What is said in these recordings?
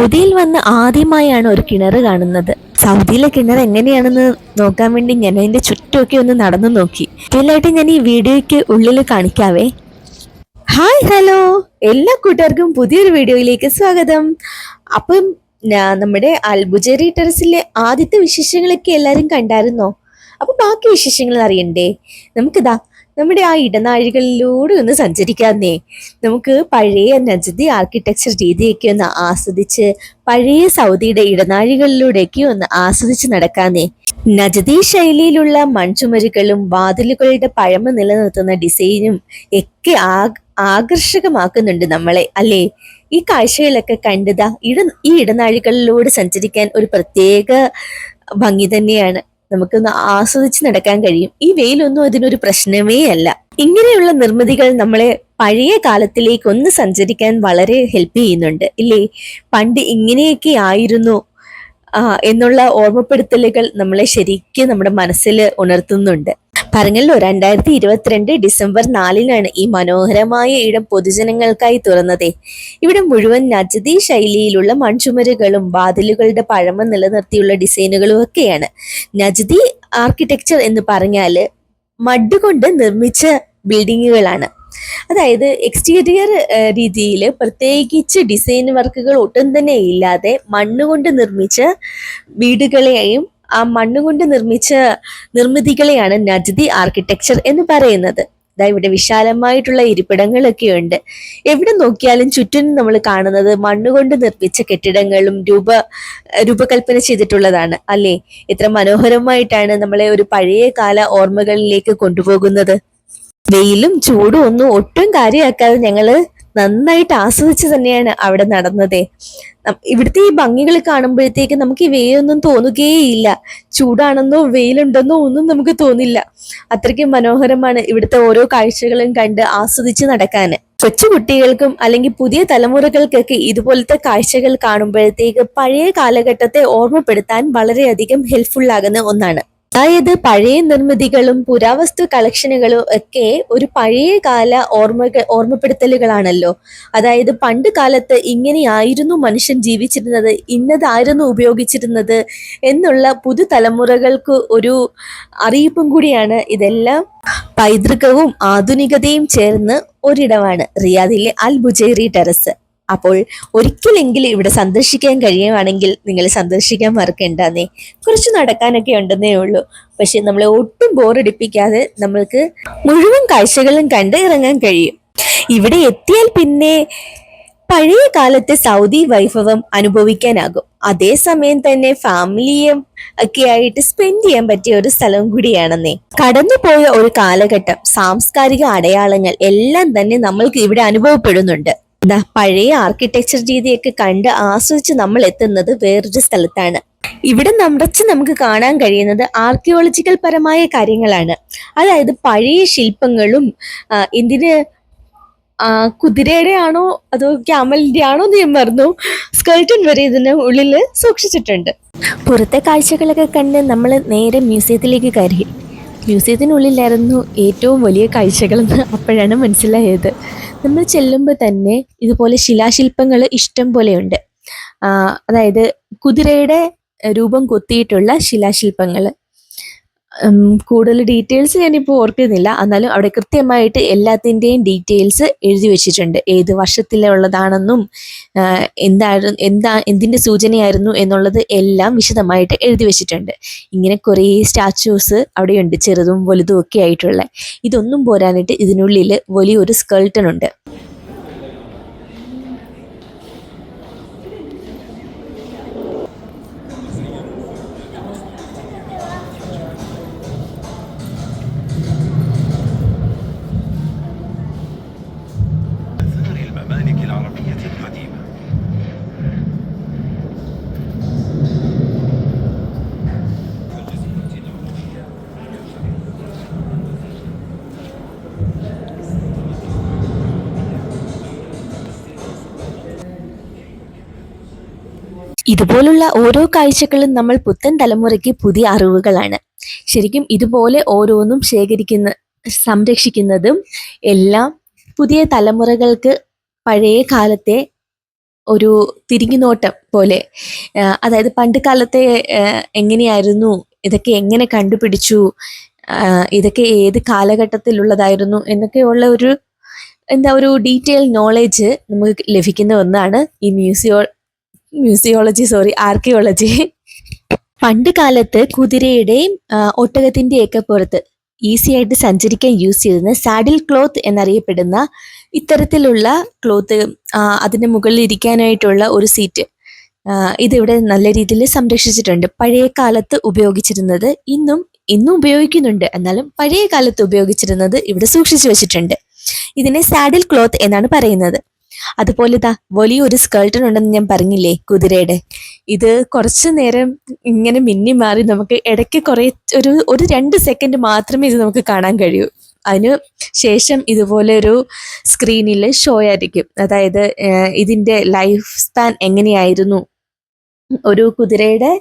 സൗദിയിൽ വന്ന് ആദ്യമായാണ് ഒരു കിണർ കാണുന്നത്. സൗദിയിലെ കിണർ എങ്ങനെയാണെന്ന് നോക്കാൻ വേണ്ടി ഞാൻ അതിന്റെ ചുറ്റുമൊക്കെ ഒന്ന് നടന്നു നോക്കി. പിന്നായിട്ട് ഞാൻ ഈ വീഡിയോയ്ക്ക് ഉള്ളിൽ കാണിക്കാവേ. Hi hello. എല്ലാ കൂട്ടുകാർക്കും പുതിയൊരു വീഡിയോയിലേക്ക് സ്വാഗതം. അപ്പം നമ്മുടെ അൽബുജേരി ടെറസിലെ ആദ്യത്തെ വിശേഷങ്ങളൊക്കെ എല്ലാവരും കണ്ടായിരുന്നോ? അപ്പൊ ബാക്കി വിശേഷങ്ങൾ അറിയണ്ടേ? നമുക്കിതാ നമ്മുടെ ആ ഇടനാഴികളിലൂടെ ഒന്ന് സഞ്ചരിക്കാന്നേ. നമുക്ക് പഴയ നജദി ആർക്കിടെക്ചർ രീതിയൊക്കെ ഒന്ന് ആസ്വദിച്ച് പഴയ സൗദിയുടെ ഇടനാഴികളിലൂടെയൊക്കെ ഒന്ന് ആസ്വദിച്ച് നടക്കാന്നേ. നജദി ശൈലിയിലുള്ള മൺചുമരുകളും വാതിലുകളുടെ പഴമ നിലനിർത്തുന്ന ഡിസൈനും ഒക്കെ ആകർഷകമാക്കുന്നുണ്ട് നമ്മളെ അല്ലേ? ഈ കാഴ്ചകളൊക്കെ കണ്ടതാ ഇട ഈ ഇടനാഴികളിലൂടെ സഞ്ചരിക്കാൻ ഒരു പ്രത്യേക ഭംഗി തന്നെയാണ്. നമുക്കൊന്ന് ആസ്വദിച്ച് നടക്കാൻ കഴിയും. ഈ വെയിലൊന്നും അതിനൊരു പ്രശ്നമേ അല്ല. ഇങ്ങനെയുള്ള നിർമ്മിതികൾ നമ്മളെ പഴയ കാലത്തിലേക്ക് ഒന്ന് സഞ്ചരിക്കാൻ വളരെ ഹെൽപ്പ് ചെയ്യുന്നുണ്ട്. ഇല്ലേ? പണ്ട് ഇങ്ങനെയൊക്കെ ആയിരുന്നു എന്നുള്ള ഓർമ്മപ്പെടുത്തലുകൾ നമ്മളെ ശരിക്കും നമ്മുടെ മനസ്സിൽ ഉണർത്തുന്നുണ്ട്. പറഞ്ഞല്ലോ രണ്ടായിരത്തി ഇരുപത്തിരണ്ട് ഡിസംബർ നാലിനാണ് ഈ മനോഹരമായ ഇടം പൊതുജനങ്ങൾക്കായി തുറന്നത്. ഇവിടെ മുഴുവൻ നജദി ശൈലിയിലുള്ള മൺചുമരുകളും വാതിലുകളുടെ പഴമ നിലനിർത്തിയുള്ള ഡിസൈനുകളും ഒക്കെയാണ്. നജദി ആർക്കിടെക്ചർ എന്ന് പറഞ്ഞാൽ മഡ് കൊണ്ട് നിർമ്മിച്ച ബിൽഡിങ്ങുകളാണ്. അതായത് എക്സ്റ്റീരിയർ രീതിയിൽ പ്രത്യേകിച്ച് ഡിസൈൻ വർക്കുകൾ ഒട്ടും തന്നെ ഇല്ലാതെ മണ്ണുകൊണ്ട് നിർമ്മിച്ച വീടുകളെയും ആ മണ്ണുകൊണ്ട് നിർമ്മിച്ച നിർമ്മിതികളെയാണ് നജ്ദി ആർക്കിടെക്ചർ എന്ന് പറയുന്നത്. ദാ ഇവിടെ വിശാലമായിട്ടുള്ള ഇരിപ്പിടങ്ങളൊക്കെ ഉണ്ട്. എവിടെ നോക്കിയാലും ചുറ്റും നമ്മൾ കാണുന്നത് മണ്ണുകൊണ്ട് നിർമ്മിച്ച കെട്ടിടങ്ങളും രൂപ രൂപകൽപ്പന ചെയ്തിട്ടുള്ളതാണ്. അല്ലേ? ഇത്ര മനോഹരമായിട്ടാണ് നമ്മളെ ഒരു പഴയ കാല ഓർമ്മകളിലേക്ക് കൊണ്ടുപോകുന്നത്. വെയിലും ചൂടും ഒന്നും ഒട്ടും കാര്യമാക്കാതെ ഞങ്ങൾ നന്നായിട്ട് ആസ്വദിച്ച് തന്നെയാണ് അവിടെ നടന്നത്. ഇവിടുത്തെ ഈ ഭംഗികൾ കാണുമ്പോഴത്തേക്ക് നമുക്ക് ഈ വെയിലൊന്നും തോന്നുകയേയില്ല. ചൂടാണെന്നോ വെയിലുണ്ടെന്നോ ഒന്നും നമുക്ക് തോന്നില്ല. അത്രയ്ക്ക് മനോഹരമാണ് ഇവിടുത്തെ ഓരോ കാഴ്ചകളും കണ്ട് ആസ്വദിച്ച് നടക്കാൻ കൊച്ചുകുട്ടികൾക്കും അല്ലെങ്കിൽ പുതിയ തലമുറകൾക്കൊക്കെ ഇതുപോലത്തെ കാഴ്ചകൾ കാണുമ്പോഴത്തേക്ക് പഴയ കാലഘട്ടത്തെ ഓർമ്മപ്പെടുത്താൻ വളരെയധികം ഹെൽപ്ഫുൾ ആകുന്ന ഒന്നാണ്. അതായത് പഴയ നിർമ്മിതികളും പുരാവസ്തു കളക്ഷനുകളും ഒക്കെ ഒരു പഴയ കാല ഓർമ്മ ഓർമ്മപ്പെടുത്തലുകളാണല്ലോ. അതായത് പണ്ട് കാലത്ത് ഇങ്ങനെയായിരുന്നു മനുഷ്യൻ ജീവിച്ചിരുന്നത് ഇന്നതായിരുന്നു ഉപയോഗിച്ചിരുന്നത് എന്നുള്ള പുതുതലമുറകൾക്ക് ഒരു അറിയിപ്പും കൂടിയാണ് ഇതെല്ലാം. പൈതൃകവും ആധുനികതയും ചേർന്ന് ഒരിടമാണ് റിയാദിലെ അൽ ബുജേറി ടെറസ്. അപ്പോൾ ഒരിക്കലെങ്കിലും ഇവിടെ സന്ദർശിക്കാൻ കഴിയുവാണെങ്കിൽ നിങ്ങൾ സന്ദർശിക്കാൻ മറക്കണ്ടെന്നേ. കുറച്ച് നടക്കാനൊക്കെ ഉണ്ടെന്നേ ഉള്ളൂ. പക്ഷെ നമ്മളെ ഒട്ടും ബോറടിപ്പിക്കാതെ നമ്മൾക്ക് മുഴുവൻ കാഴ്ചകളും കണ്ട് ഇറങ്ങാൻ കഴിയും. ഇവിടെ എത്തിയാൽ പിന്നെ പഴയ കാലത്തെ സൗദി വൈഭവം അനുഭവിക്കാനാകും. അതേസമയം തന്നെ ഫാമിലിയും ഒക്കെ ആയിട്ട് സ്പെൻഡ് ചെയ്യാൻ പറ്റിയ ഒരു സ്ഥലം കൂടിയാണെന്നേ. കടന്നുപോയ ഒരു കാലഘട്ടം സാംസ്കാരിക അടയാളങ്ങൾ എല്ലാം തന്നെ നമ്മൾക്ക് ഇവിടെ അനുഭവപ്പെടുന്നുണ്ട്. പഴയ ആർക്കിടെക്ചർ രീതിയൊക്കെ കണ്ട് ആസ്വദിച്ച് നമ്മൾ എത്തുന്നത് വേറൊരു സ്ഥലത്താണ്. ഇവിടെ നിറച്ച് നമുക്ക് കാണാൻ കഴിയുന്നത് ആർക്കിയോളജിക്കൽ പരമായ കാര്യങ്ങളാണ്. അതായത് പഴയ ശില്പങ്ങളും ആ, കുതിരയുടെ ആണോ അതോ ക്യാമലിന്റെ ആണോ എന്ന് ഞാൻ മറന്നു. സ്കേർട്ടൻ വരെ ഇതിന് ഉള്ളിൽ സൂക്ഷിച്ചിട്ടുണ്ട്. പുറത്തെ കാഴ്ചകളൊക്കെ കണ്ട് നമ്മൾ നേരെ മ്യൂസിയത്തിലേക്ക് കയറി. മ്യൂസിയത്തിനുള്ളിലായിരുന്നു ഏറ്റവും വലിയ കാഴ്ചകളെന്ന് അപ്പോഴാണ് മനസ്സിലായത്. നമ്മൾ ചെല്ലുമ്പോൾ തന്നെ ഇതുപോലെ ശിലാശില്പങ്ങൾ ഇഷ്ടം പോലെയുണ്ട്. അതായത് കുതിരയുടെ രൂപം കൊത്തിയിട്ടുള്ള ശിലാശില്പങ്ങൾ കൂടുതൽ ഡീറ്റെയിൽസ് ഞാനിപ്പോൾ ഓർക്കുന്നില്ല. എന്നാലും അവിടെ കൃത്യമായിട്ട് എല്ലാത്തിന്റെയും ഡീറ്റെയിൽസ് എഴുതി വെച്ചിട്ടുണ്ട്. ഏത് വർഷത്തിലുള്ളതാണെന്നും എന്തായിരുന്നു എന്താ എന്തിന്റെ സൂചനയായിരുന്നു എന്നുള്ളത് എല്ലാം വിശദമായിട്ട് എഴുതി വെച്ചിട്ടുണ്ട്. ഇങ്ങനെ കുറേ സ്റ്റാച്യൂസ് അവിടെയുണ്ട് ചെറുതും വലുതും ഒക്കെ ആയിട്ടുള്ള. ഇതൊന്നും പോരാനായിട്ട് ഇതിനുള്ളിൽ വലിയൊരു സ്കേൾട്ടൺ ഉണ്ട് ഇതുപോലുള്ള ഓരോ കാഴ്ചകളും നമ്മൾ പുത്തൻ തലമുറയ്ക്ക് പുതിയ അറിവുകളാണ്. ശരിക്കും ഇതുപോലെ ഓരോന്നും ശേഖരിക്കുന്ന സംരക്ഷിക്കുന്നതും എല്ലാം പുതിയ തലമുറകൾക്ക് പഴയ കാലത്തെ ഒരു തിരിഞ്ഞുനോട്ടം പോലെ. അതായത് പണ്ട് കാലത്തെ എങ്ങനെയായിരുന്നു ഇതൊക്കെ എങ്ങനെ കണ്ടുപിടിച്ചു ഇതൊക്കെ ഏത് കാലഘട്ടത്തിലുള്ളതായിരുന്നു എന്നൊക്കെയുള്ള ഒരു എന്താ ഒരു ഡീറ്റെയിൽ നോളേജ് നമുക്ക് ലഭിക്കുന്ന ഒന്നാണ് ഈ മ്യൂസിയോ മ്യൂസിയോളജി സോറി ആർക്കിയോളജി. പണ്ട് കാലത്ത് കുതിരയുടെയും ഒട്ടകത്തിന്റെയും ഒക്കെ പുറത്ത് ഈസി ആയിട്ട് സഞ്ചരിക്കാൻ യൂസ് ചെയ്യുന്ന സാഡിൽ ക്ലോത്ത് എന്നറിയപ്പെടുന്ന ഇത്തരത്തിലുള്ള ക്ലോത്ത് അതിന് മുകളിൽ ഇരിക്കാനായിട്ടുള്ള ഒരു സീറ്റ് ഇതിവിടെ നല്ല രീതിയിൽ സംരക്ഷിച്ചിട്ടുണ്ട്. പഴയ കാലത്ത് ഉപയോഗിച്ചിരുന്നത് ഇന്നും ഇന്നും ഉപയോഗിക്കുന്നുണ്ട്. എന്നാലും പഴയ കാലത്ത് ഉപയോഗിച്ചിരുന്നത് ഇവിടെ സൂക്ഷിച്ചു വെച്ചിട്ടുണ്ട്. ഇതിനെ സാഡിൽ ക്ലോത്ത് എന്നാണ് പറയുന്നത്. അതുപോലെ ഇതാ വലിയൊരു സ്കേൾട്ടൺ ഉണ്ടെന്ന് ഞാൻ പറഞ്ഞില്ലേ കുതിരയുടെ. ഇത് കുറച്ചു നേരം ഇങ്ങനെ മിന്നി മാറി നമുക്ക് ഇടയ്ക്ക് കുറേ ഒരു ഒരു രണ്ട് സെക്കൻഡ് മാത്രമേ ഇത് നമുക്ക് കാണാൻ കഴിയൂ. അതിന് ശേഷം ഇതുപോലെ ഒരു സ്ക്രീനിൽ ഷോ ആയിരിക്കും. അതായത് ഇതിന്റെ ലൈഫ് സ്പാൻ എങ്ങനെയായിരുന്നു? ഒരു കുതിരയുടെ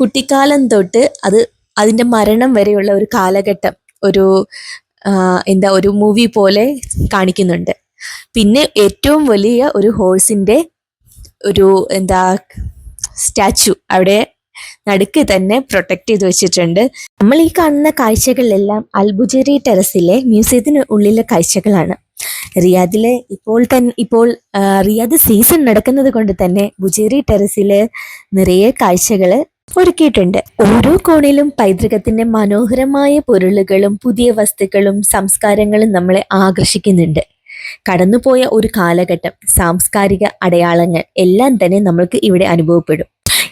കുട്ടിക്കാലം തൊട്ട് അത് അതിന്റെ മരണം വരെയുള്ള ഒരു കാലഘട്ടം ഒരു എന്താ ഒരു മൂവി പോലെ കാണിക്കുന്നുണ്ട്. പിന്നെ ഏറ്റവും വലിയ ഒരു ഹോഴ്സിന്റെ ഒരു എന്താ സ്റ്റാച്ചു അവിടെ നടുക്ക് തന്നെ പ്രൊട്ടക്ട് ചെയ്ത് വെച്ചിട്ടുണ്ട്. നമ്മൾ ഈ കാണുന്ന കാഴ്ചകളിലെല്ലാം അൽബുജേരി ടെറസിലെ മ്യൂസിയത്തിന് ഉള്ളിലെ കാഴ്ചകളാണ്. റിയാദിലെ ഇപ്പോൾ തന്നെ ഇപ്പോൾ റിയാദ് സീസൺ നടക്കുന്നത് കൊണ്ട് തന്നെ ബുജേരി ടെറസിലെ നിറയെ കാഴ്ചകൾ ഒരുക്കിയിട്ടുണ്ട്. ഓരോ കോണിലും പൈതൃകത്തിന്റെ മനോഹരമായ പൊരുളുകളും പുതിയ വസ്തുക്കളും സംസ്കാരങ്ങളും നമ്മളെ ആകർഷിക്കുന്നുണ്ട്. കടന്നുപോയ ഒരു കാലഘട്ടം സാംസ്കാരിക അടയാളങ്ങൾ എല്ലാം തന്നെ നമ്മൾക്ക് ഇവിടെ അനുഭവപ്പെടും.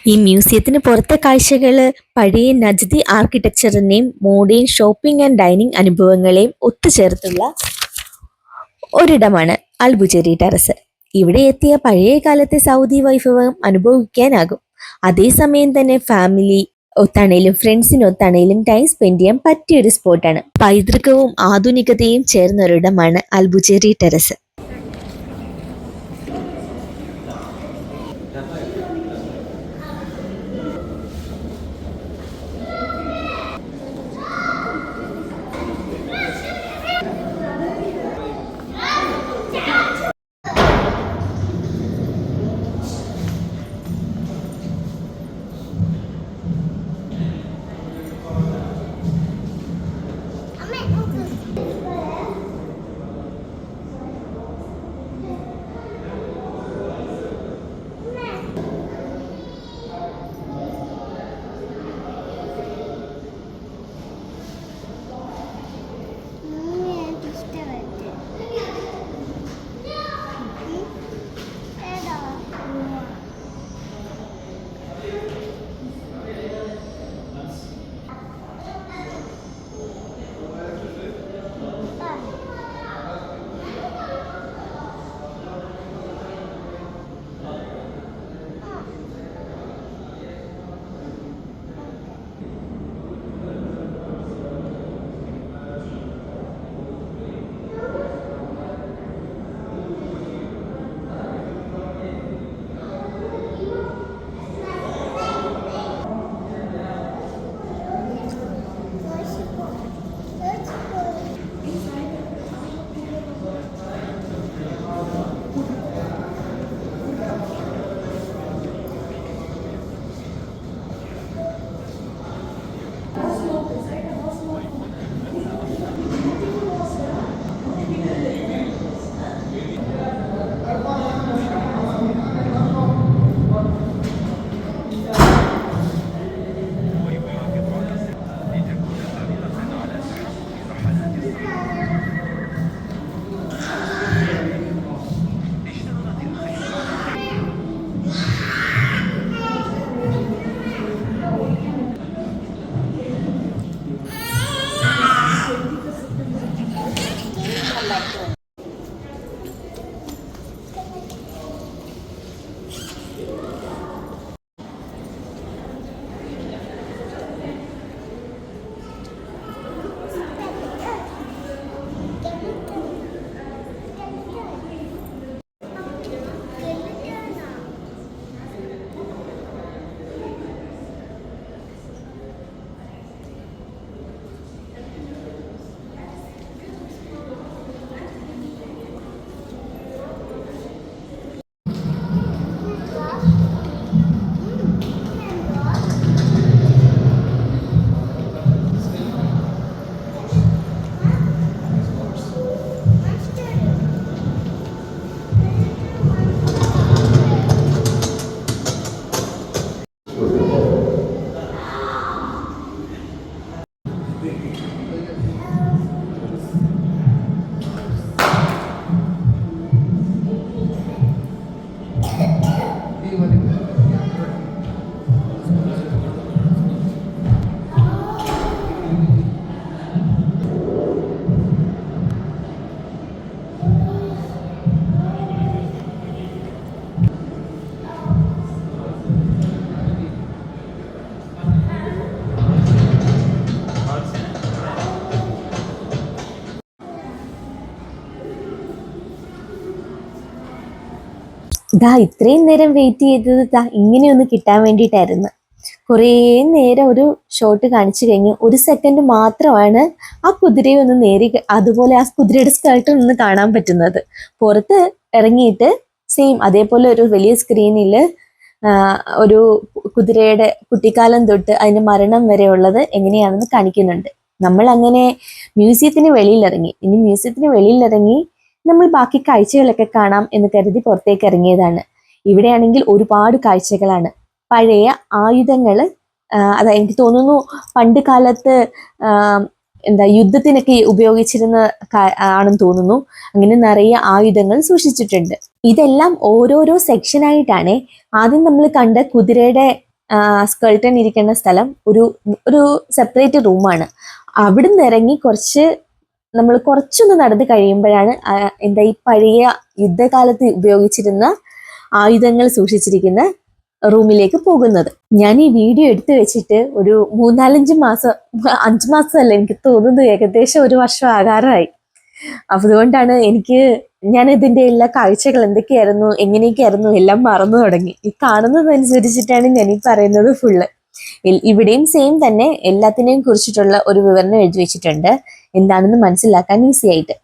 ഈ മ്യൂസിയത്തിന് പുറത്തെ കാഴ്ചകൾ പഴയ നജ്ദി ആർക്കിടെക്ചറിനെയും മോഡേൺ ഷോപ്പിംഗ് ആൻഡ് ഡൈനിങ് അനുഭവങ്ങളെയും ഒത്തുചേർത്തുള്ള ഒരിടമാണ് അൽബുജേരി ടെറസ്. ഇവിടെ എത്തിയ പഴയ കാലത്തെ സൗദി വൈഭവം അനുഭവിക്കാനാകും. അതേസമയം തന്നെ ഫാമിലി ഒത്താണേലും ഫ്രണ്ട്സിനൊത്താണേലും ടൈം സ്പെൻഡ് ചെയ്യാൻ പറ്റിയ പറ്റിയൊരു സ്പോട്ടാണ് പൈതൃകവും ആധുനികതയും ചേർന്ന ഒരിടമാണ് അൽബുജേരി ടെറസ് ദാ ഇത്രയും നേരം വെയിറ്റ് ചെയ്തത് ദാ ഇങ്ങനെയൊന്ന് കിട്ടാൻ വേണ്ടിയിട്ടായിരുന്നു. കുറേ നേരം ഒരു ഷോട്ട് കാണിച്ചു കഴിഞ്ഞ് ഒരു സെക്കൻഡ് മാത്രമാണ് ആ കുതിരയെ ഒന്ന് നേരി അതുപോലെ ആ കുതിരയുടെ സ്കേർട്ടിൽ ഒന്ന് കാണാൻ പറ്റുന്നത്. പുറത്ത് ഇറങ്ങിയിട്ട് സെയിം അതേപോലെ ഒരു വലിയ സ്ക്രീനിൽ ഒരു കുതിരയുടെ കുട്ടിക്കാലം തൊട്ട് അതിന്റെ മരണം വരെ ഉള്ളത് എങ്ങനെയാണെന്ന് കാണിക്കുന്നുണ്ട്. നമ്മൾ അങ്ങനെ മ്യൂസിയത്തിന് വെളിയിലിറങ്ങി ഇനി മ്യൂസിയത്തിന് വെളിയിലിറങ്ങി നമ്മൾ ബാക്കി കാഴ്ചകളൊക്കെ കാണാം എന്ന് കരുതി പുറത്തേക്ക് ഇറങ്ങിയതാണ്. ഇവിടെയാണെങ്കിൽ ഒരുപാട് കാഴ്ചകളാണ്. പഴയ ആയുധങ്ങൾ അതായത് എനിക്ക് തോന്നുന്നു പണ്ട് കാലത്ത് എന്താ യുദ്ധത്തിനൊക്കെ ഉപയോഗിച്ചിരുന്ന ആണെന്ന് തോന്നുന്നു. അങ്ങനെ നിറയെ ആയുധങ്ങൾ സൂക്ഷിച്ചിട്ടുണ്ട്. ഇതെല്ലാം ഓരോരോ സെക്ഷനായിട്ടാണ് ആദ്യം നമ്മൾ കണ്ട കുതിരയുടെ സ്കൾട്ടൻ ഇരിക്കുന്ന സ്ഥലം ഒരു ഒരു സെപ്പറേറ്റ് റൂമാണ് അവിടുന്ന് ഇറങ്ങി കുറച്ച് നമ്മൾ കുറച്ചൊന്ന് നടന്നു കഴിയുമ്പോഴാണ് എന്താ ഈ പഴയ യുദ്ധകാലത്ത് ഉപയോഗിച്ചിരുന്ന ആയുധങ്ങൾ സൂക്ഷിച്ചിരിക്കുന്ന റൂമിലേക്ക് പോകുന്നത്. ഞാൻ ഈ വീഡിയോ എടുത്തു വെച്ചിട്ട് ഒരു മൂന്നാലഞ്ച് മാസം അഞ്ച് മാസമല്ല എനിക്ക് തോന്നുന്നു ഏകദേശം ഒരു വർഷം ആകാറായി. അതുകൊണ്ടാണ് എനിക്ക് ഞാൻ ഇതിന്റെ എല്ലാ കാഴ്ചകൾ എന്തൊക്കെയായിരുന്നു എങ്ങനെയൊക്കെയായിരുന്നു എല്ലാം മറന്നു തുടങ്ങി. ഈ കാണുന്നതനുസരിച്ചിട്ടാണ് ഞാൻ ഈ പറയുന്നത് ഫുള്ള് ഇവിടെയും സെയിം തന്നെ എല്ലാത്തിനെയും കുറിച്ചിട്ടുള്ള ഒരു വിവരണം എഴുതി വെച്ചിട്ടുണ്ട്. എന്താണെന്ന് മനസ്സിലാക്കാൻ ഈസി ആയിട്ട്.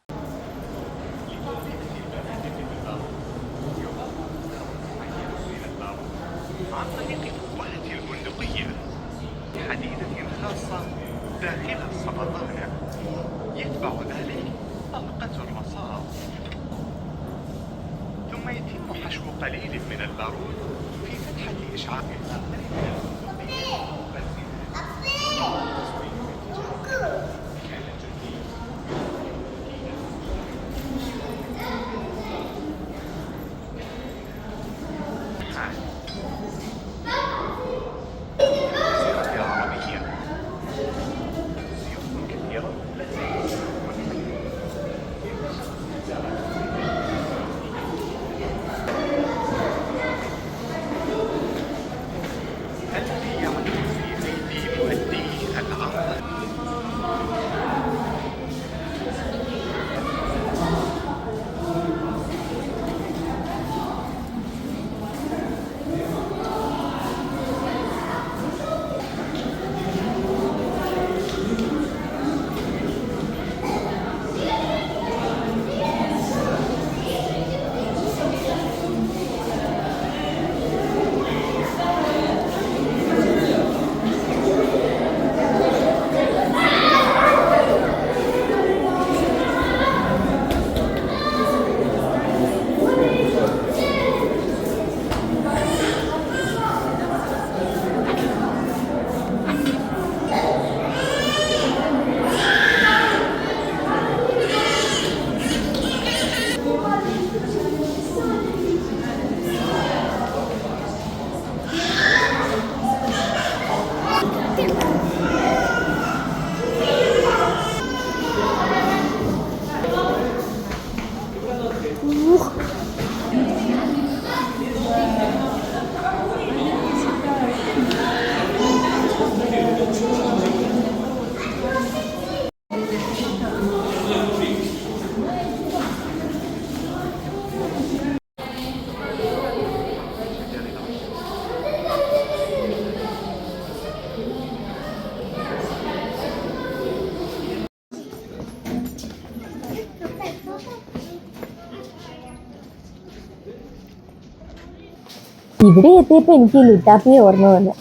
ഇവിടെ എത്തിയപ്പോൾ എനിക്ക് ലുട്ടാപ്പിയെ ഓർമ്മ വന്നു.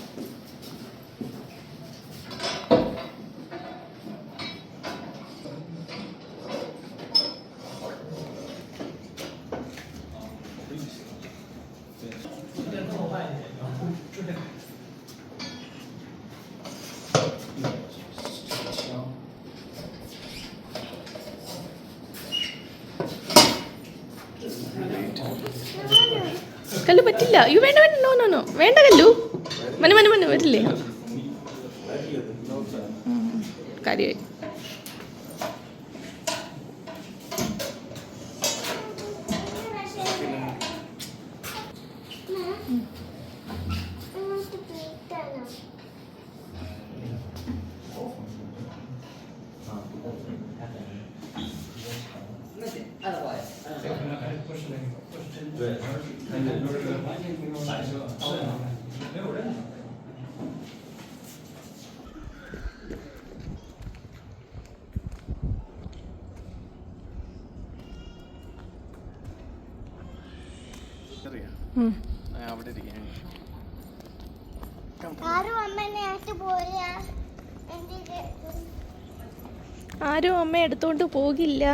ആരും അമ്മ എടുത്തുകൊണ്ട് പോകില്ല.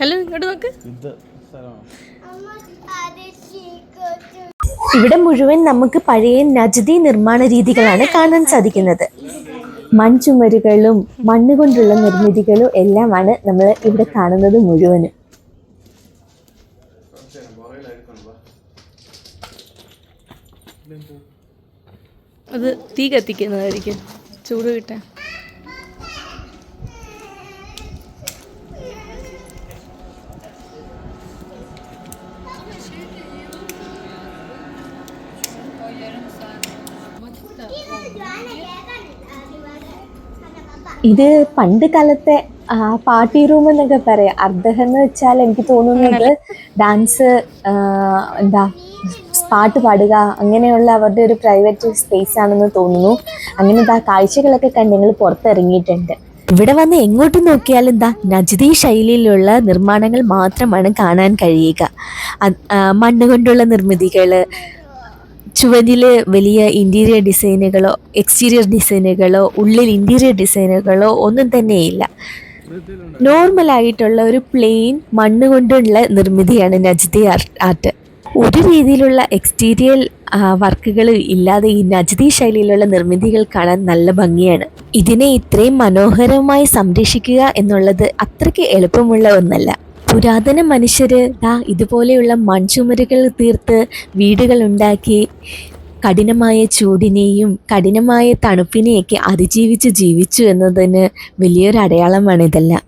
ഹലോ ഇങ്ങോട്ട് നോക്ക്. ഇവിടെ മുഴുവൻ നമുക്ക് പഴയ നജദി നിർമ്മാണ രീതികളാണ് കാണാൻ സാധിക്കുന്നത്. മൺചുമരുകളും മണ്ണ് കൊണ്ടുള്ള നിർമ്മിതികളും എല്ലാമാണ് നമ്മൾ ഇവിടെ കാണുന്നത് മുഴുവനും. അത് തീ കത്തിക്കുന്നതായിരിക്കും. ചൂട് കിട്ടാൻ. ഇത് പണ്ട് കാലത്തെ പാർട്ടി റൂം എന്നൊക്കെ പറയാം. അർദ്ധഹ എന്ന് വെച്ചാൽ എനിക്ക് തോന്നുന്നത് ഡാൻസ് എന്താ പാട്ട് പാടുക അങ്ങനെയുള്ള അവരുടെ ഒരു പ്രൈവറ്റ് സ്പേസ് ആണെന്ന് തോന്നുന്നു. അങ്ങനെ ആ കാഴ്ചകളൊക്കെ കണ്ട് ഞങ്ങൾ പുറത്തിറങ്ങിയിട്ടുണ്ട്. ഇവിടെ വന്ന് എങ്ങോട്ട് നോക്കിയാലും എന്താ നജ്ദി ശൈലിയിലുള്ള നിർമ്മാണങ്ങൾ മാത്രമാണ് കാണാൻ കഴിയുക. മണ്ണ് കൊണ്ടുള്ള നിർമ്മിതികൾ ചുവരിൽ വലിയ ഇന്റീരിയർ ഡിസൈനുകളോ എക്സ്റ്റീരിയർ ഡിസൈനുകളോ ഉള്ളിൽ ഇന്റീരിയർ ഡിസൈനുകളോ ഒന്നും തന്നെയില്ല. നോർമലായിട്ടുള്ള ഒരു പ്ലെയിൻ മണ്ണ് കൊണ്ടുള്ള നിർമ്മിതിയാണ് നജ്ദി ആർട്ട്. ഒരു രീതിയിലുള്ള എക്സ്റ്റീരിയർ വർക്കുകൾ ഇല്ലാതെ ഈ നജ്ദി ശൈലിയിലുള്ള നിർമ്മിതികൾ കാണാൻ നല്ല ഭംഗിയാണ്. ഇതിനെ ഇത്രയും മനോഹരമായി സംരക്ഷിക്കുക എന്നുള്ളത് അത്രയ്ക്ക് എളുപ്പമുള്ള ഒന്നല്ല. പുരാതന മനുഷ്യര് ദാ ഇതുപോലെയുള്ള മൺചുമരുകൾ തീർത്ത് വീടുകൾ ഉണ്ടാക്കി കഠിനമായ ചൂടിനെയും കഠിനമായ തണുപ്പിനെയൊക്കെ അതിജീവിച്ച് ജീവിച്ചു എന്നതിന് വലിയൊരു അടയാളമാണ് ഇതെല്ലാം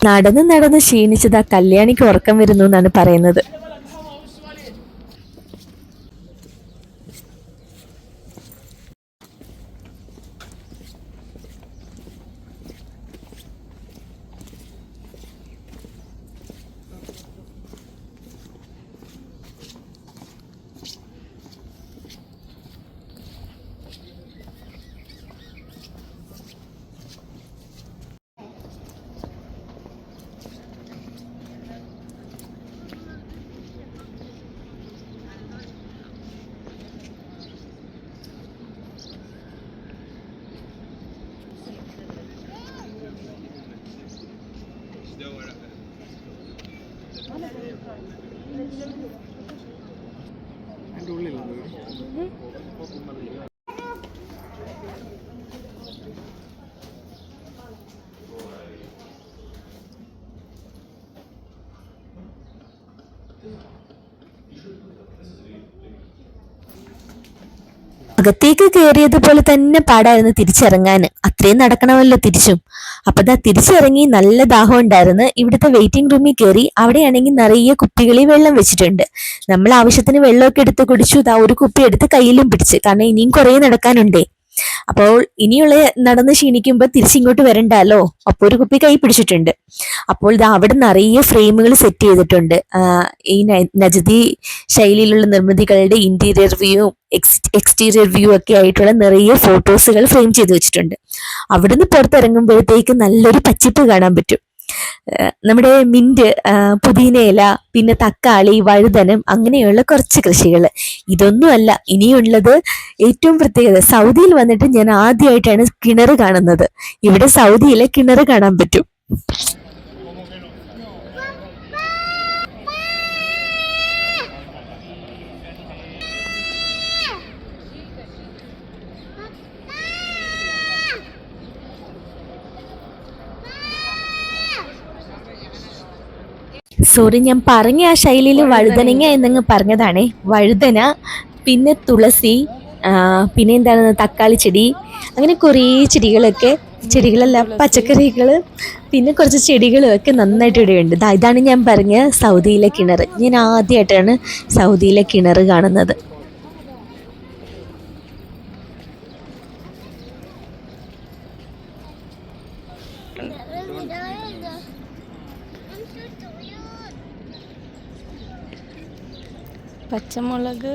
നടന്ന് നടന്ന് ക്ഷീണിച്ചത് ആ കല്യാണിക്ക് ഉറക്കം വരുന്നു എന്നാണ് പറയുന്നത്. അകത്തേക്ക് കയറിയതുപോലെ തന്നെ പാടായിരുന്നു തിരിച്ചിറങ്ങാൻ. അത്രയും നടക്കണമല്ലോ തിരിച്ചും. അപ്പൊ ദാ തിരിച്ചിറങ്ങി നല്ല ദാഹം ഉണ്ടായിരുന്നു. ഇവിടുത്തെ വെയിറ്റിംഗ് റൂമിൽ കയറി അവിടെയാണെങ്കിൽ നിറയെ കുപ്പികളിൽ വെള്ളം വെച്ചിട്ടുണ്ട്. നമ്മൾ ആവശ്യത്തിന് വെള്ളമൊക്കെ എടുത്ത് കുടിച്ചു. ദാ ഒരു കുപ്പി എടുത്ത് കയ്യിലും പിടിച്ച്. കാരണം ഇനിയും കുറേ നടക്കാനുണ്ടേ. അപ്പോൾ ഇനിയുള്ള നടന്ന് ക്ഷീണിക്കുമ്പോൾ തിരിച്ചിങ്ങോട്ട് വരണ്ടല്ലോ? അപ്പോൾ ഒരു കുപ്പി കൈ പിടിച്ചിട്ടുണ്ട്. അപ്പോൾ ഇത് അവിടെ നിറയെ ഫ്രെയിമുകൾ സെറ്റ് ചെയ്തിട്ടുണ്ട്. ഈ നജതി ശൈലിയിലുള്ള നിർമ്മിതികളുടെ ഇന്റീരിയർ വ്യൂ എക്സ്റ്റീരിയർ വ്യൂ ഒക്കെ ആയിട്ടുള്ള നിറയെ ഫോട്ടോസുകൾ ഫ്രെയിം ചെയ്ത് വെച്ചിട്ടുണ്ട്. അവിടുന്ന് പുറത്തിറങ്ങുമ്പോഴത്തേക്ക് നല്ലൊരു പച്ചിപ്പ് കാണാൻ പറ്റും. നമ്മുടെ മിന്റ് പുതിനയില പിന്നെ തക്കാളി വഴുതനം അങ്ങനെയുള്ള കുറച്ച് കൃഷികൾ. ഇതൊന്നുമല്ല ഇനിയുള്ളത് ഏറ്റവും പ്രത്യേകത. സൗദിയിൽ വന്നിട്ട് ഞാൻ ആദ്യമായിട്ടാണ് കിണർ കാണുന്നത്. ഇവിടെ സൗദിയിലെ കിണർ കാണാൻ പറ്റും. സോറി ഞാൻ പറഞ്ഞ ആ ശൈലിയിൽ വഴുതനങ്ങ എന്നങ്ങ് പറഞ്ഞതാണേ. വഴുതന പിന്നെ തുളസി പിന്നെ എന്താണ് തക്കാളി ചെടി അങ്ങനെ കുറേ ചെടികളൊക്കെ ചെടികളല്ല പച്ചക്കറികൾ പിന്നെ കുറച്ച് ചെടികളും ഒക്കെ നന്നായിട്ട് ഇവിടെ ഉണ്ട്. ദാ ഇതാണ് ഞാൻ പറഞ്ഞ സൗദിയിലെ കിണർ ഞാൻ ആദ്യമായിട്ടാണ് സൗദിയിലെ കിണർ കാണുന്നത്. പച്ചമുളക്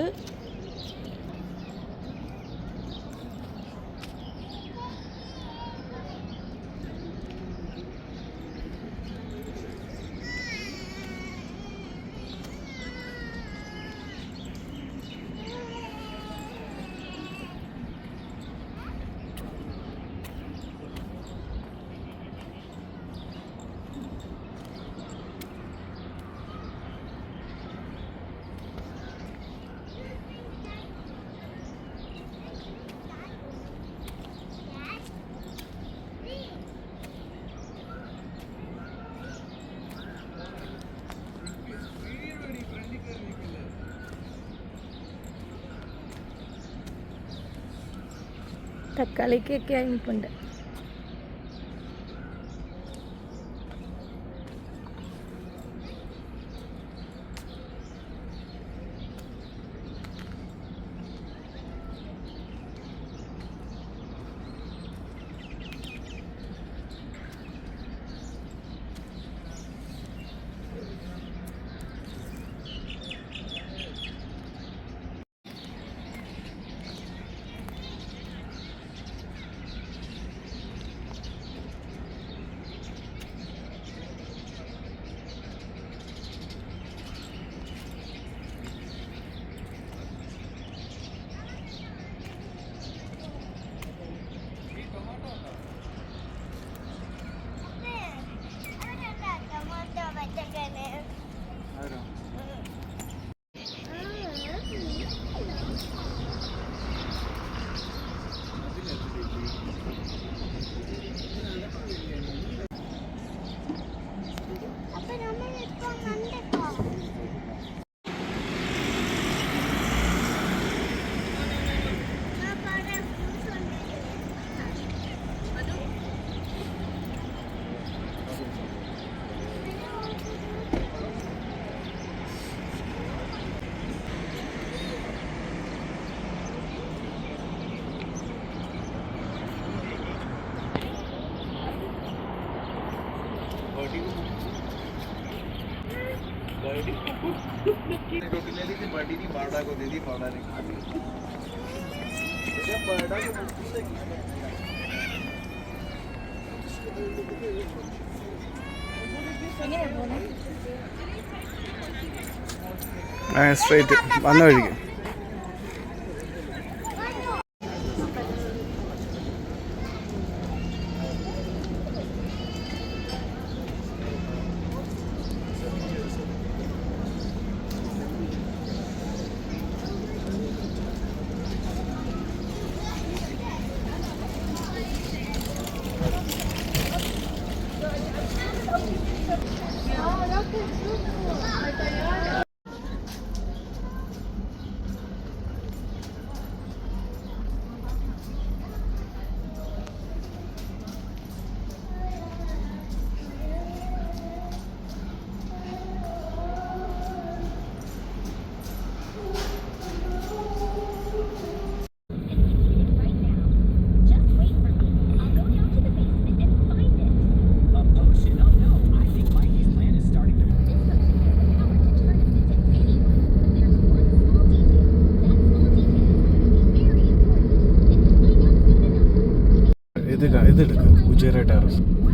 തക്കാളിക്കൊക്കെ ഇനിപ്പുണ്ട് സ്ട്രൈറ്റ് വന്ന വഴിക്ക്. ഇത്